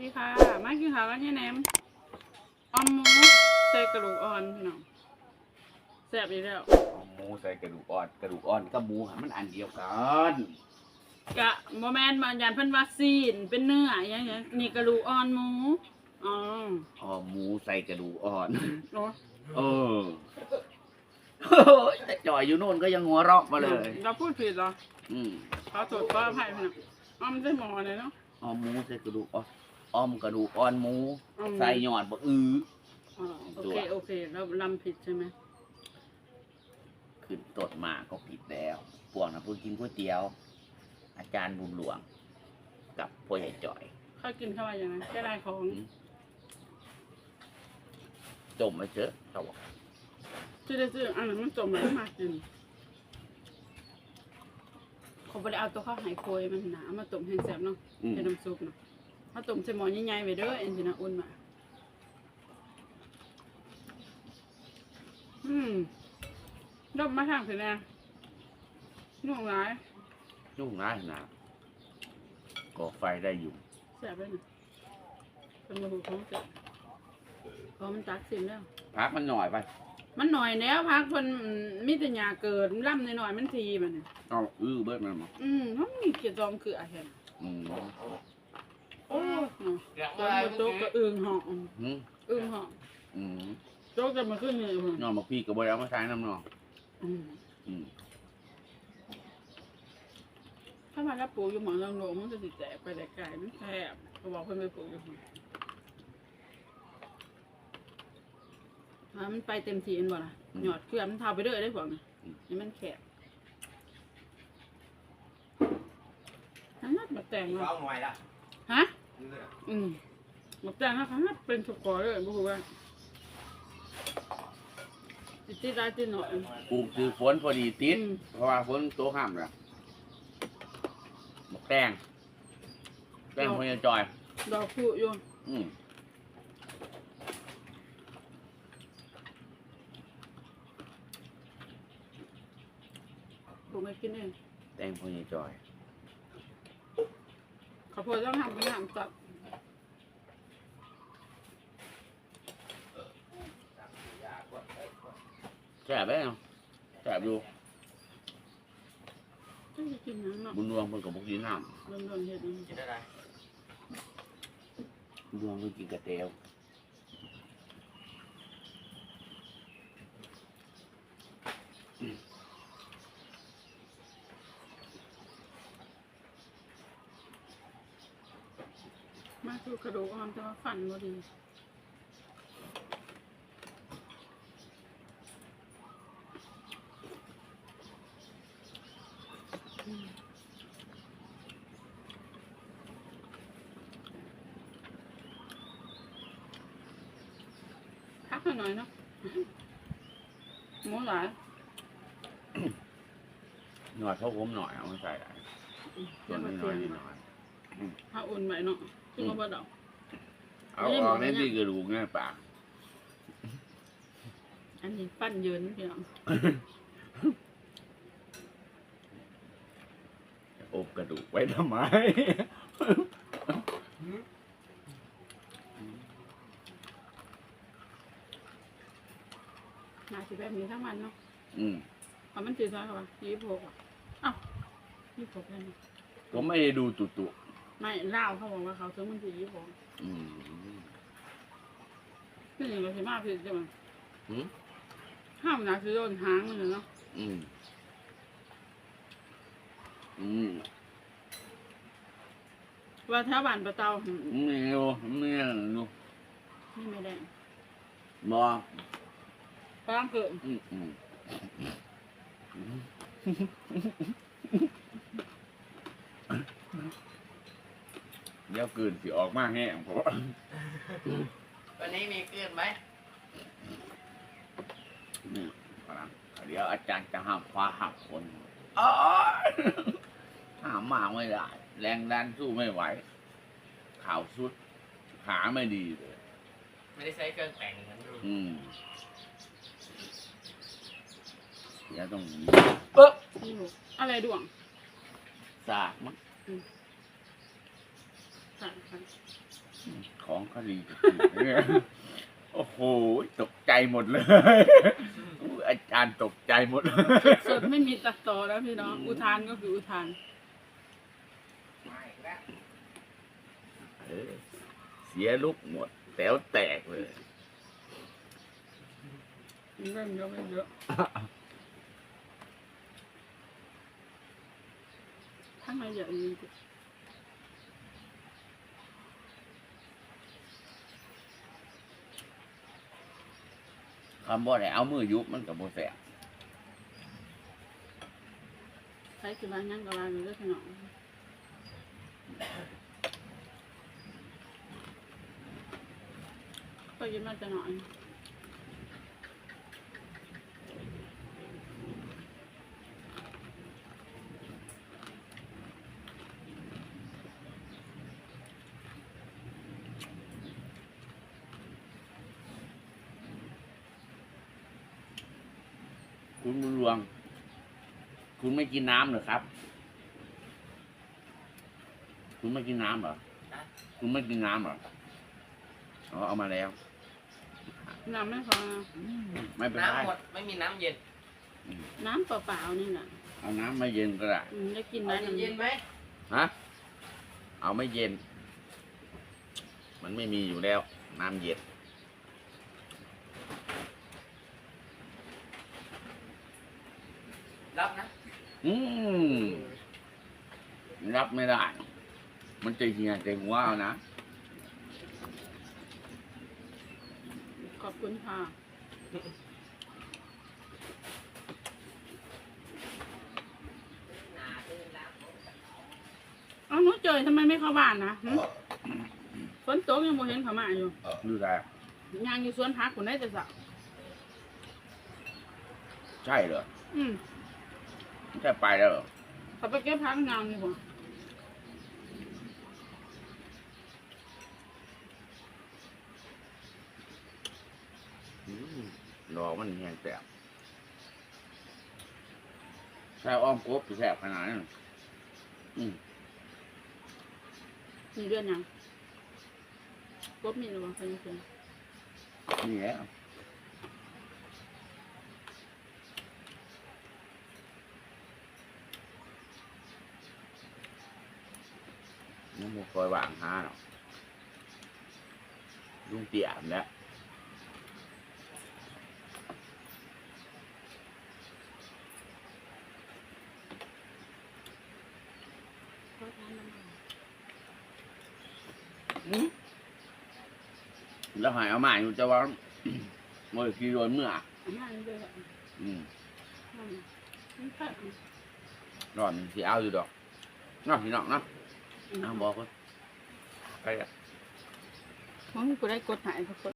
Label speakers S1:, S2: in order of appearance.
S1: ดีค่ะ มากินข้าวกันที่แหนมออมหมูใส่กระดูกอ่อนพี่น้องแซ่บอีกแล้ว
S2: เอาหมูใส่กระดูกอ่อน กระดูกอ่อนกับหมูหันมันอันเดียวกัน
S1: กะโมแมนบางอย่างเพิ่นวัคซีนเป็นเนื้ออย่างเงี้ยนี่กระดูกอ่อนหมูอ๋อ
S2: อ๋อหมูใส่กระดูกอ่อน
S1: เนาะ
S2: เออโอ้ยแต่จ่อยอยู่โน่นก็ยังหัวเราะมาเลย
S1: เราพูดผิดเหรอ
S2: อืม
S1: ขอโทษขออภัยพี่น้องอ้อมได้หมอเลยเนาะ
S2: อ๋อหมูใส่กระดูกอ่อน อ้อมกระดูกอ่อนหมู
S1: อืม
S2: ใส่หยอดบะอื้อ
S1: อ๋อโอเคโอเค เราลำผิดใช่ไหม
S2: ขึ้นตดมาก็ผิดแล้วพวกนะพูดกินก๋วยเตี๋ยว อาจารย์บุญหลวง กับพ่อใหญ่จ่อย
S1: เขากินเข้าไปอย่างนั้นแค่ได้ของ
S2: จมไปเจอะเขาบอก
S1: ชื่อได้ชื่ออันนั้นมันจมแล้วมากินเขาไปเอาตัวข้าวไหโคยมันหนามาต้มให้แซ่บเนาะ
S2: อืม
S1: เป็นน้ำซุปเนาะ ถ้าต้มใส่หม้อใหญ่ๆไว้เด้อเอ็นจินะอุ่นมาอืมดมมาทางสิแน่นุ่งร้าย
S2: ยุ่งร้ายนะก่อไฟได้อยู่
S1: แสบเลยนะเป็นมะฮูของแสบพอมันตักสิมแล้ว
S2: พักมันหน่อยไป
S1: มันหน่อยแล้วพักคนมิตรยาเกิดล่ำหน่อยๆมันทีมันน่ะ
S2: เอาอื้อเบิดมันมา
S1: อืมมันมีเกียรติจอมคืออะไรเห็น
S2: อืม
S1: โอ้เนาะตอนมาโต๊ะก็อึ่งห่อง
S2: อืม
S1: อึ่งห่อง
S2: อืม
S1: โต๊ะจะมาขึ้นเลยมัน
S2: นอนมาพี่กับบอยเอามาใช้น้ำนอง
S1: อืม
S2: อืม
S1: ถ้ามาแล้วปลูกอยู่หมองลังโลมันจะติดแตกไปแต่ไกลมันแคบเขาบอกเพิ่นไปปลูกอยู่หั่นถ้ามันไปเต็มทีเอ็นบ่ล่ะหยอดเครือมันเทาไปเรื่อยได้พวกนี้นี่มันแคบนั่นนัดมาแต่งว่า
S3: เอาหน่อยละ
S1: ฮะ อืมมาแต่งให้เขาให้เป็นสุกอเลยบุกว่าติดติดได้ติดหน่อย
S2: ปลูกคือฝนพอดีติด
S1: อืม
S2: เพราะว่าฝนโตห้ามแล้วบอกแตงแตงพอยายจอย
S1: ดอกผู้อยู่
S2: อืม
S1: ปลูกไม่กินเอง
S2: แตงพอยายจอย
S1: ข้าว โพดต้องทำเป็นน้ำตัด
S2: แซ่บไหมเนาะแซ่บอยู่
S1: ต้องจะกินน้ำเนาะ
S2: บุญรวงเพิ่นกับบุกินน้
S1: เรื่องเรื่องเห็ดนี่
S3: กินได้ไรำ
S2: บุญรวงเพิ่นกินกระเตียว
S1: มาคือ กระดูกอ่อนแต่ว่าฟันบ่ดีอืมพักหน่อยเนาะหมูหลาย
S2: หน่อยเท่าผมหน่อยเอามาใส่ได้ส่วนน้อยๆนิดหน่อย
S1: ถ้าอุ่นไว้เนาะ คือว่าบ่ดอก
S2: เอาออกในที่กระดูกในปาก
S1: อันนี้ปั้นเยินพี่น้อง
S2: อบกระดูกไว้ทำไม
S1: นาสิแบบนี้ทั้งวันเนาะ
S2: อืม
S1: เอามันสีซ้อยเขาว่ายี่สิบหกอะอ้าวยี่สิบหกแล้วนี่
S2: ก็ไม่ได้ดูตุตุ
S1: ไม่เล่าวเขาบอกว่าเขาซื้อมันสียี่สิบหก
S2: อืม
S1: คืออย่างเราสิมาผิดใช่ไหม
S2: อืม
S1: ห้ามนาซื้อโดนหางมันเลยเนาะ
S2: อืมอืม
S1: ว่าแถวบ้านประเตาอืม
S2: ไม่รู้ไม่รู้
S1: นี่ไม่ได้
S2: บอ
S1: กำลังเกิด
S2: อืมอืม ดี๋ยวกืนสิออกมาแห้งเพราะว่า
S3: วันนี้มีเกลือนไหม
S2: นี่ฝรั่งเดี๋ยวอาจารย์จะห้ามฟ้าหักคนอ้ายห้ามมาไม่ได้แรงดันสู้ไม่ไหวข่าวสุดขาไม่ดีเลย
S3: ไม่ได้ใช้เครื่องแต่งเหมือนดู
S2: อืมเดี๋ยวต้อง
S1: นี่ลูกอะไรดวง
S2: สากมั้ง
S1: ค่ะค่ะ
S2: อืม ของคดีเนี่ยโอ้โห ตกใจหมดเลยอุ๊ยอาจารย์ตกใจหมดเลย
S1: สดไม่มีตัดต่อแล้วพี่น้อง อุทานก็คืออุทาน
S2: เออเสียลุกหมดแต๋วแตกเลย
S1: เรื่องเยอะไม่เยอะทั้งในเยอะจริง
S2: คำว่าไหนเอามือยุบมันกับโบแสบ
S1: ใช้คือร้านยังกะลาอยู่ด้วยพี่น้องก็ยิ้มมาจะหน่อย
S2: คุณบุญรวง คุณไม่กินน้ำเหรอครับ คุณไม่กินน้ำเหรอ คุณไม่กินน้ำเหรออ๋อเอามาแล้ว
S1: น้ำไม่พอ
S2: ไม่เป็นไร
S3: น้ำหมดไม่มีน้ำเย็น
S1: น้ำเปล่าๆนี่น่ะ
S2: เอาน้ำไม่เย็นก็ได้
S1: อืมได้กิน
S3: เอา
S1: ได้
S3: เย็นๆไหม
S2: ฮะเอาไม่เย็น มันไม่มีอยู่แล้ว น้ำเย็น
S3: รับนะ
S2: อืมรับไม่ได้ มันจะเหี่ยใจหัวเอานะ
S1: ขอบคุณค่ะ เอ้าหนูเจอทำไมไม่เข้าบ้านนะหึฝนตกยังโมเห็นเขามาอยู่
S2: ดูได้
S1: ยางอยู่สวนพักคนได้แต่สัก
S2: ใช่เหรอ
S1: อืม
S2: ไม่ใช่ไปแล้วเหรอ
S1: เขาไปเก็บพักงามนี่บ่
S2: อืมดอกมันแห้งแสบใช่อ้อมกบแสบขนาดนั้นอืม
S1: มีเดือนยังกบมีหรือเปล่าเคยมีเดือน
S2: นี่แหละ บ่คอยวางหาหรอกลุงเตี่ยมแล้ว
S1: ก็ทานน้ำมัน
S2: อืมแล้วหายเอามาอยู่จะว่าโมยกี่โดนเมื่อ
S1: เอามาเรื่อยๆอะ
S2: อืม
S1: นั่นน่ะมันแค่
S2: ร้อนสิเอาอยู่ดอกเนาะพี่น้องเนาะ
S1: อืม
S2: เอาบอกว่าไปอะ
S1: มันกูได้กดหายทุกคน